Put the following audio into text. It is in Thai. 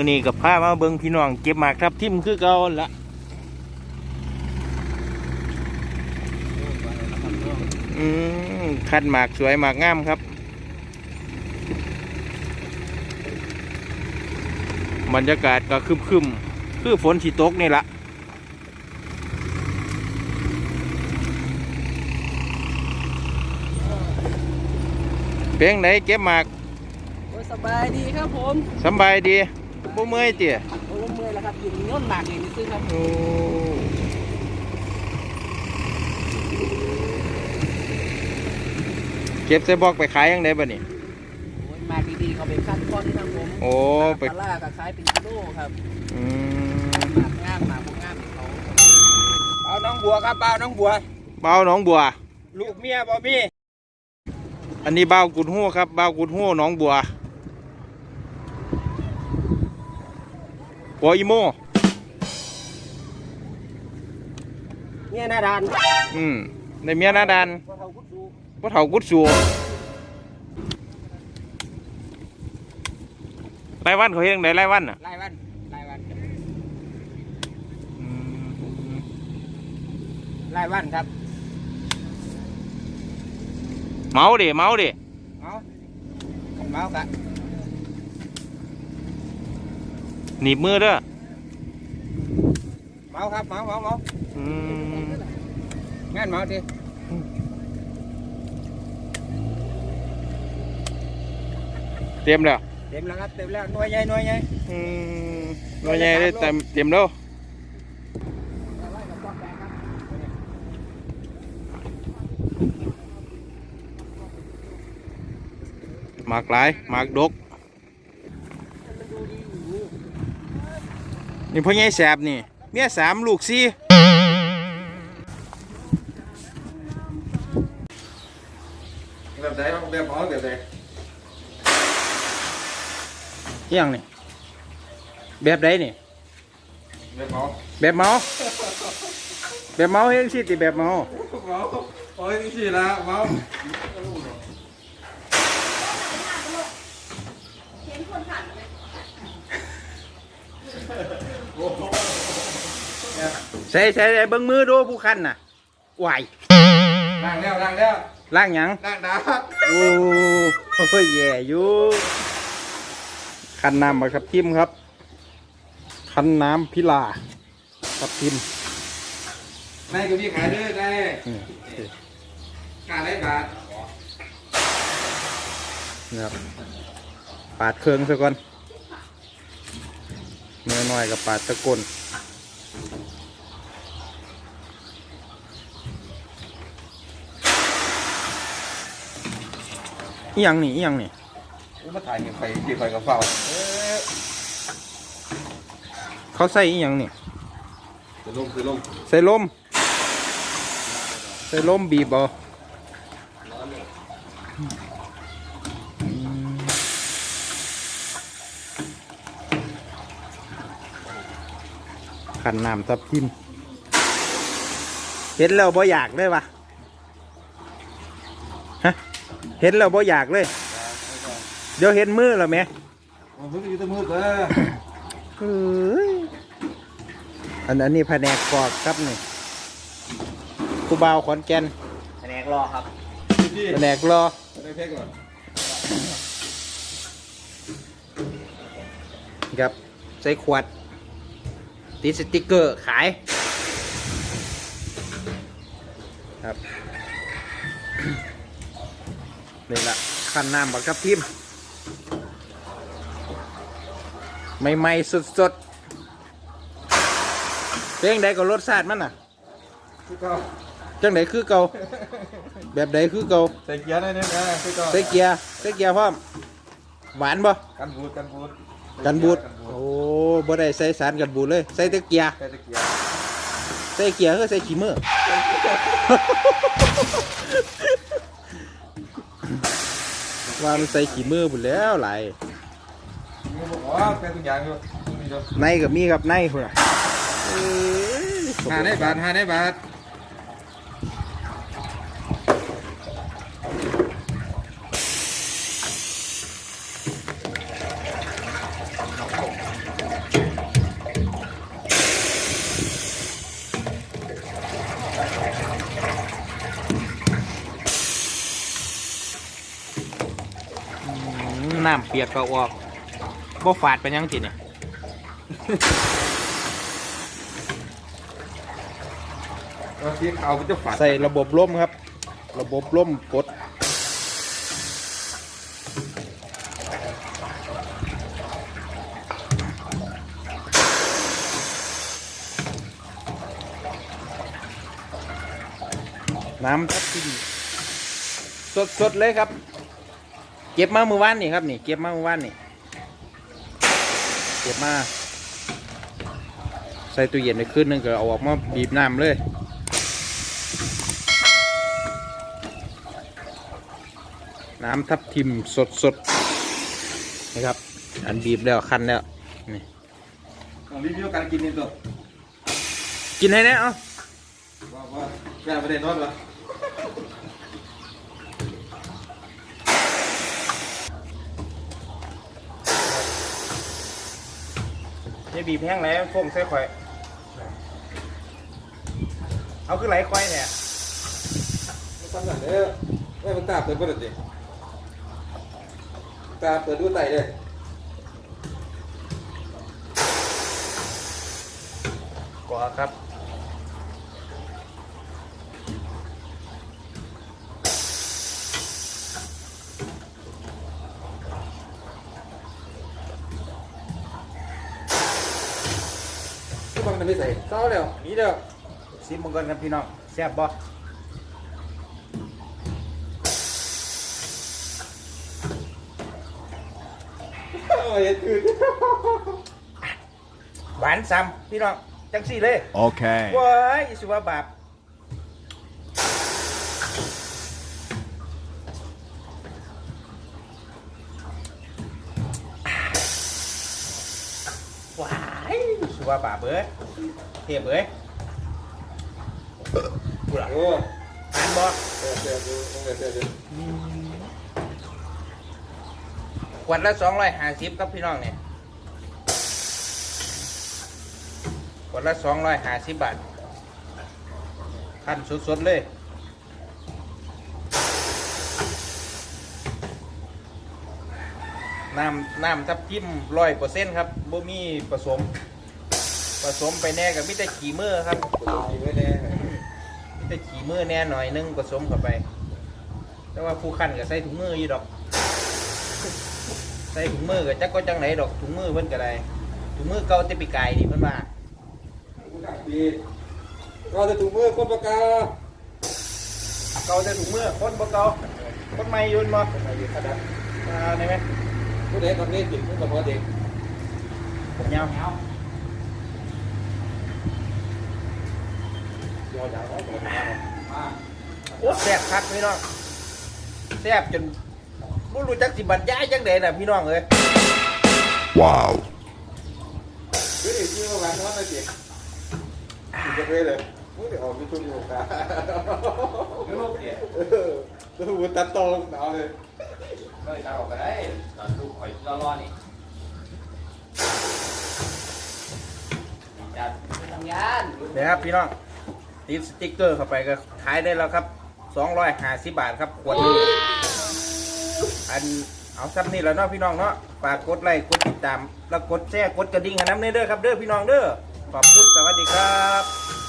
มือนี้กับผ้ามาเบิงพี่น้องเก็บหมากทับทิมคือเก่าหั่นละอืมคัดหมากสวยหมากงามครับ บรรยากาศก็ครึมๆคือฝนสีตกนี่ละเพียงไหนเก็บหมากโอ้ยสบายดีครับผมสำบายดี บ่เมื่อยเตี๋ยโอ้ยเมื่อยแล้วครับอยู่ย่นหมากเองนี่ซื้อครับโอ้เก็บใส่บอกไปขายยังไงบ่นี่โอ้ยหมากดีๆเขาเป็นขั้นตอนครับผมโอ้ไปปลาล่ากับขายเป็นกิโลครับอืมหมากงามหมากพวกงามที่เขาเอาน้องบัวครับเปล่าน้องบัว เบาหนองบัว ลูกเมียบ่มีอันนี้เบากุดหู้ครับเบากุดหู้หนองบัว หัวอีโมเนี่ยหน้าด่านอืมในเมียหนาดันพอเขาคุดดูพ่เฒ่ากุดสูรายวันเขาเฮ็ดจั่งใดรายวันน่ะรายวันรายวันอืมรายวันครับ เมาดิเมาดิเอาเมากะ หนีบมือเด้อเมาครับเมาเมาเมาอืมงั้นเมาดิเตรียมแล้วเต็มแล้วครับเต็มแล้วหน่วยใหญ่หน่วยใหญ่อืมหน่วยใหญ่ได้เต็มเต็มแล้วหมากหลายหมากดก นี่พ่อใหญ่แสบนี่ เมียสามลูกสี่แบบไหนแบบหมอแบบไหนยังนี่ แบบไหนนี่ แบบเมาแบบเมาแบบเมาเฮ็ดสิติแบบเมาเมาโอ้ยนี่สิละเมา ใส่ใส่ใส่เบิ้งมือดูผู้คันน่ะไหวายล้างแล้วล้างแล้วล่างหยังล้างดาบโอ้โหแย่อยู่คันน้ำมาครับทิมครับ คันน้ำพิลาครับทิมนายก็มีขายด้วยนายอืมขายได้บาทนะครับปาดเครื่องซะก่อนเนื้อน้อยกับปาดตะกน อีหยังนี่อีหยังนี่มาถ่ายเห็นไฟที่ไฟกับเฝ้าเขาใส่อีหยังนี่คือลมคือลมใส่ลมใส่ลมบีบเอาขันน้ำทับทิมเห็นแล้วบ่อยากเลยวะฮะ เห็นแล้วบ่อยากเลย เดี๋ยวเห็นมือแล้วไหมมันเพิ่งอยู่แตะมืดเลยเฮ้ยอันอันนี้แผนกกรอกครับนี่ครูบาวขอนแก่นแผนกรอครับพี่แผนกรอได้เพ็กก่อนครับใส่ขวดติดสติกเกอร์ขาย ครับ นี่ละขั้นน้ำบักครับพิมใหม่ๆสดๆเพลงใดก็รสชาติมันน่ะคือเก่าจังไดคือเก่าแบบใดคือเก่าใส่เกียร์ได้เนี่ยนะคือเก่าใส่เกียร์ใส่เกียร์พร้อมหวานบ่กันบูดกันบูดกันบูดกันบูโอ้บ่ได้ใส่สารกันบูดเลยใส่แต่เกียร์ใส่ตะเกียร์ใส่เกียร์คือใส่ขี้มือ ว่ามันใส่ขี้มือบุญแล้วหลายมึงบอกว่าเป็นทุกอย่างอยู่นี่เด้อในก็มีครับในพุ่นน่ะเอ้ยหาได้บาทหาได้บาท น้ำเปียกก็ออกบ่ฝาดไปยังจิเนี่ยเราสีขาวมันจะฝาดใส่ระบบล่มครับ ระบบล่มกดน้ำทับทิมสดสดๆเลยครับเก็บมาเมื่อวานนี่ครับนี่ เก็บมาเมื่อวานนี่ เก็บมา ใส่ตู้เย็นไปคืนนึงก็เอาออกมาบีบน้ำเลยน้ำทับทิมสดสดๆนะครับ อันบีบแล้วคันแล้วนี่ต้องรีวิวการกินนี่ตัวกินให้แน่เอาว่าว่าแม่ไม่ได้นอนเหรอ จะบีบแห้งแล้วฟงใส่ข่อย เอาคือไหลควายเนี่ยไม่ทำแบบนี้แม่มันตาเปิดก็ได้ดิตาเปิดดูไตเลยกว่าครับ มันไม่ใส่เศร้าแล้วนี่เดียวซิมมังกรกันพี่น้องแซ่บบ่เห็นคือหวานซ้ำพี่น้องจังสี่เลย Okay. ว้ายสิว่าบาปว้ายสิว่าบาปเบ้ยเทียบเบ้ยกูล่ะโอ้อ่านบ่เสียเสียดูต้องเสียเสียดูขวดละสองร้อยห้าสิบครับพี่น้องเนี่ยขวดละสองร้อยห้าสิบบาทขั้นสดๆเลยน้ำน้ำทับทิมร้อยเปอร์เซ็นต์ครับบ่มีผสม ผสมไปแน่กับมิแต่ขี่มือครับดีไว้แน่มิแต่ขี่มือแน่หน่อยนึงผสมเข้าไป แต่ว่าผู้ขั้นก็ใส่ถุงมืออยู่ดอก ใส่ถุงมือก็จักก็จังไหนดอกถุงมือเพิ่นก็ได้ถุงมือเก่าแต่ปีกายนี่เพิ่นว่าดีก็จะถูกมือคนปากกาเก่าแต่ถุงมือคนบ่เก่าคนใหม่อยืนบ่อะไรดีขนาดอ่าได้ไหมผู้เด็กตอนนี้ติดมือกับเด็กผมยาว ยาวๆแล้วก็มา โอ้แซ่บคักพี่น้องแซ่บจนบ่รู้จักสิบรรยายจังไดน่ะพี่น้องเอ้ย Wow. คืออีกที่ว่าแหวนนอนเลยสิจะไปเลยมึงเดี๋ยวออกยูทูบอยู่กันลูกเนี่ยเออตัวตัดตรงเอาเลยก็เลยตัดออกไปได้ตอนลูกข่อยรอๆนี่จัดทำงานเดี๋ยวครับพี่น้อง ติดสติ๊กเกอร์เข้าไปก็ขายได้แล้วครับ250บาทครับขวดนี้อันเอาซับนี่แล้วเนาะพี่น้องเนาะฝากกดไลค์กดติดตาม แล้วกดแชร์กดกระดิ่งให้น้ำเด้อครับเด้อพี่น้องเด้อขอบคุณสวัสดีครับ